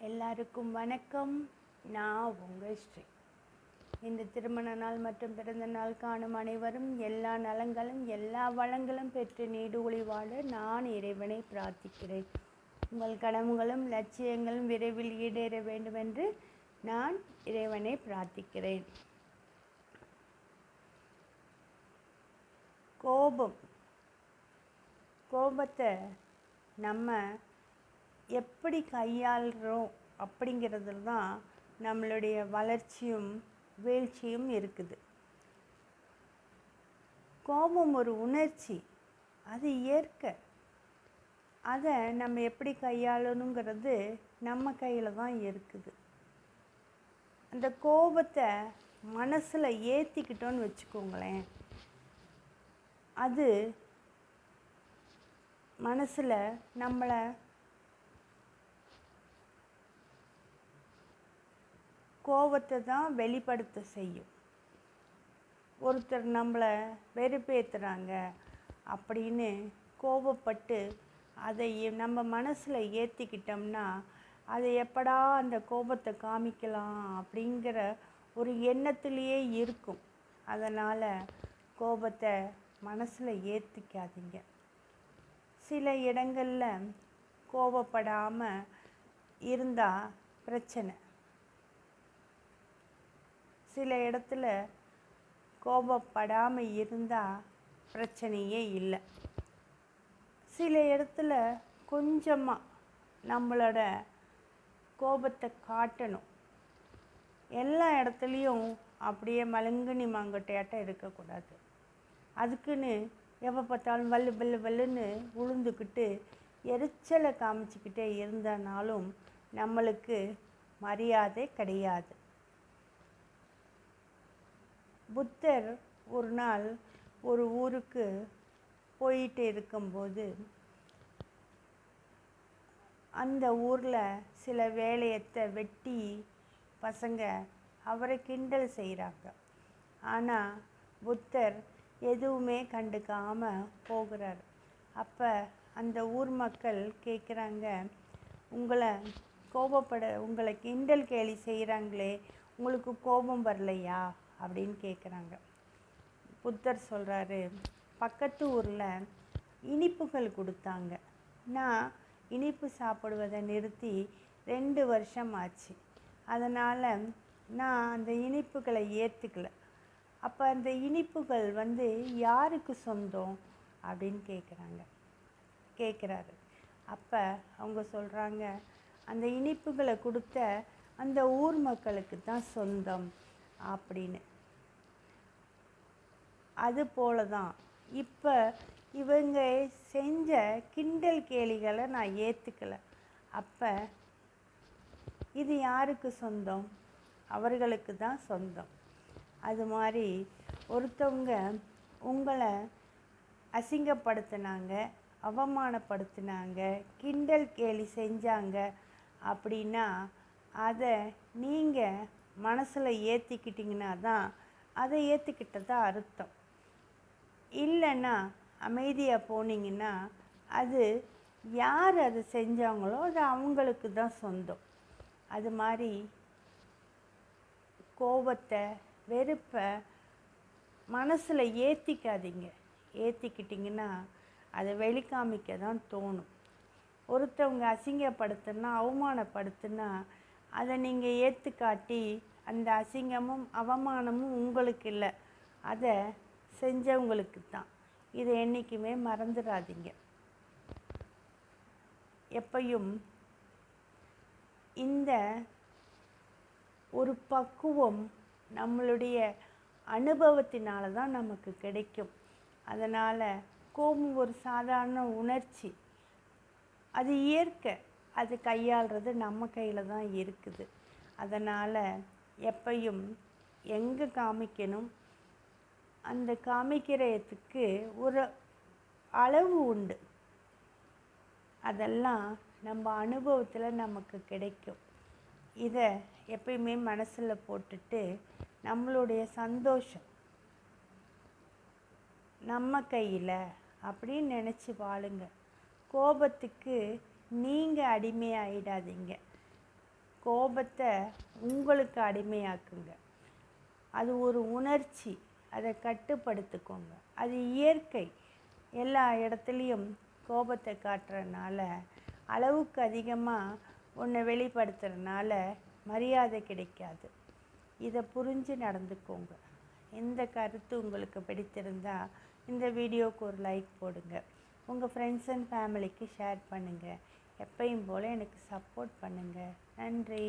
எல்லாருக்கும் வணக்கம். நான் உங்கள் ஸ்ரீ. இந்த திருமண நாள் மற்றும் பிறந்த நாள் காணும் அனைவரும் எல்லா நலங்களும் எல்லா வளங்களும் பெற்று நீடுகுழி வாழ நான் இறைவனை பிரார்த்திக்கிறேன். உங்கள் கனவுகளும் லட்சியங்களும் விரைவில் ஈடேற வேண்டும் என்று நான் இறைவனை பிரார்த்திக்கிறேன். கோபம். கோபத்தை நம்ம எப்படி கையாளுறோம் அப்படிங்கிறதுல தான் நம்மளுடைய வளர்ச்சியும் வீழ்ச்சியும் இருக்குது. கோபம் ஒரு உணர்ச்சி அது இயற்கை. அதை நம்ம எப்படி கையாளணுங்கிறது நம்ம கையில் தான் இருக்குது. அந்த கோபத்தை மனசில் ஏற்றிக்கிட்டோன்னு வச்சுக்கோங்களேன். அது மனசில் நம்மளை கோபத்தை தான் வெளிப்படுத்த செய்யும். ஒருத்தர் நம்மளை வெறுப்பேற்றுறாங்க அப்படின்னு கோபப்பட்டு அதை நம்ம மனசில் ஏற்றிக்கிட்டோம்னா அதை எப்படா அந்த கோபத்தை காமிக்கலாம் அப்படிங்கிற ஒரு எண்ணத்துலேயே இருக்கும். அதனால் கோபத்தை மனசில் ஏற்றிக்காதீங்க சில இடங்களில் கோபப்படாமல் இருந்தால் பிரச்சனை. சில இடத்துல கோபப்படாமல் இருந்தால் பிரச்சனையே இல்லை. சில இடத்துல கொஞ்சமாக நம்மளோட கோபத்தை காட்டணும். எல்லா இடத்துலையும் அப்படியே மலுங்குனி மாங்கட்டையாட்டம் இருக்கக்கூடாது. அதுக்குன்னு எப்போ பார்த்தாலும் வல்லு வல்லு வல்லுன்னு உளுந்துக்கிட்டு எரிச்சலை காமிச்சிக்கிட்டே இருந்தனாலும் நம்மளுக்கு மரியாதை கிடையாது. புத்தர் ஒரு நாள் ஒரு ஊருக்கு போயிட்டு இருக்கும்போது அந்த ஊரில் சில வேலையத்தை வெட்டி பசங்க அவரை கிண்டல் செய்கிறாங்க ஆனால் புத்தர் எதுவுமே கண்டுக்காமல் போகிறார். அப்போ அந்த ஊர் மக்கள் கேட்குறாங்க உங்களை கோபப்பட உங்களை கிண்டல் கேலி செய்கிறாங்களே உங்களுக்கு கோபம் வரலையா? அப்படின்னு கேட்குறாங்க புத்தர் சொல்கிறாரு பக்கத்து ஊரில் இனிப்புகள் கொடுத்தாங்க. நான் இனிப்பு சாப்பிடுவதை நிறுத்தி ரெண்டு வருஷம் ஆச்சு. அதனால் நான் அந்த இனிப்புகளை ஏற்றுக்கல அப்போ அந்த இனிப்புகள் வந்து யாருக்கு சொந்தம்? அப்படின்னு கேட்குறாங்க கேட்குறாரு அப்போ அவங்க சொல்கிறாங்க அந்த இனிப்புகளை கொடுத்த அந்த ஊர் மக்களுக்கு தான் சொந்தம். அப்படின்னு. அது போல தான் இப்போ இவங்க செஞ்ச கிண்டல் கேலிகளை நான் ஏற்றுக்கலை அப்போ இது யாருக்கு சொந்தம்? அவர்களுக்கு தான் சொந்தம். அது மாதிரி ஒருத்தவங்க உங்களை அசிங்கப்படுத்தினாங்க அவமானப்படுத்தினாங்க கிண்டல் கேலி செஞ்சாங்க அப்படின்னா அதை நீங்கள் மனசில் ஏற்றிக்கிட்டிங்கன்னா தான் அதை ஏற்றுக்கிட்டதா அர்த்தம். இல்லைன்னா அமைதியாக போனீங்கன்னா அது யார் அதை செஞ்சாங்களோ அது அவங்களுக்கு தான் சொந்தம். அது மாதிரி கோபத்தை வெறுப்பை மனசில் ஏற்றிக்காதீங்க ஏற்றிக்கிட்டிங்கன்னா அதை வெளிக்காமிக்க தான் தோணும். ஒருத்தவங்க அசிங்கப்படுத்துனா அவமானப்படுத்துனா அதை நீங்கள் ஏற்றுக்காட்டி அந்த அசிங்கமும் அவமானமும் உங்களுக்கு இல்லை. அதை செஞ்சவங்களுக்கு தான். இதை என்றைக்குமே மறந்துடாதீங்க எப்பையும் இந்த ஒரு பக்குவம் நம்மளுடைய அனுபவத்தினால தான் நமக்கு கிடைக்கும். அதனால் கோபம் ஒரு சாதாரண உணர்ச்சி. அது இயற்கை. அது கையாளுறது நம்ம கையில் தான் இருக்குது. அதனால் எப்பையும் எங்கே காமிக்கணும்? அந்த காமிக்கிறதுக்கு ஒரு அளவு உண்டு. அதெல்லாம் நம்ம அனுபவத்தில் நமக்கு கிடைக்கும். இதை எப்பயுமே மனசில் போட்டுட்டு நம்மளுடைய சந்தோஷம் நம்ம கையில் அப்படின்னு நினச்சி வாழுங்க. கோபத்துக்கு நீங்கள் அடிமையாயிடாதீங்க. கோபத்தை உங்களுக்கு அடிமையாக்குங்க. அது ஒரு உணர்ச்சி. அதை கட்டுப்படுத்திக்கோங்க. அது இயற்கை. எல்லா இடத்துலையும் கோபத்தை காட்டுறதுனால அளவுக்கு அதிகமாக உன்னை வெளிப்படுத்துறதுனால மரியாதை கிடைக்காது. இதை புரிஞ்சு நடந்துக்கோங்க. இந்த கருத்து உங்களுக்கு பிடித்திருந்தால் இந்த வீடியோவுக்கு ஒரு லைக் போடுங்க. உங்கள் ஃப்ரெண்ட்ஸ் அண்ட் ஃபேமிலிக்கு ஷேர் பண்ணுங்கள் எப்பையும் போல் எனக்கு சப்போர்ட் பண்ணுங்கள் நன்றி.